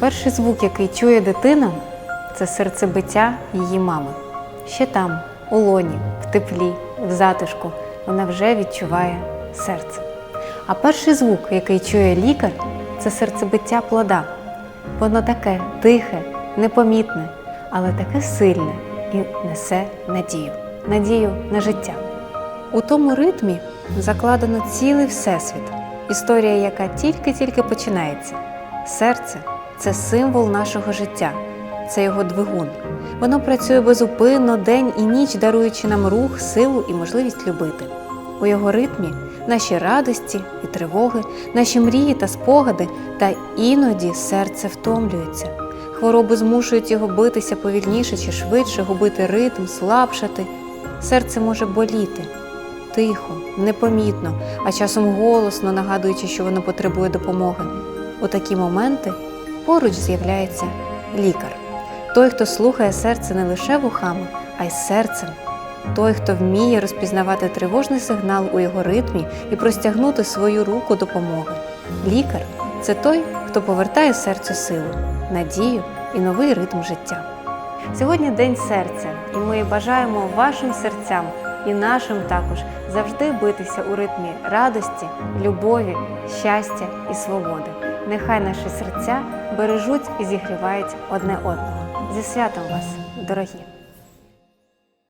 Перший звук, який чує дитина, це серцебиття її мами. Ще там, у лоні, в теплі, в затишку, вона вже відчуває серце. А перший звук, який чує лікар, це серцебиття плода. Воно таке тихе, непомітне, але таке сильне і несе надію, надію на життя. У тому ритмі закладено цілий всесвіт, історія, яка тільки-тільки починається. Серце це символ нашого життя, це його двигун. Воно працює безупинно день і ніч, даруючи нам рух, силу і можливість любити. У його ритмі наші радості і тривоги, наші мрії та спогади, та іноді серце втомлюється. Хвороби змушують його битися повільніше чи швидше, губити ритм, слабшати. Серце може боліти тихо, непомітно, а часом голосно нагадуючи, що воно потребує допомоги. У такі моменти поруч з'являється лікар. Той, хто слухає серце не лише вухами, а й серцем. Той, хто вміє розпізнавати тривожний сигнал у його ритмі і простягнути свою руку допомоги. Лікар це той, хто повертає серцю силу, надію і новий ритм життя. Сьогодні День серця, і ми бажаємо вашим серцям і нашим також завжди битися у ритмі радості, любові, щастя і свободи. Нехай наші серця бережуть і зігрівають одне одного. Зі святом вас, дорогі!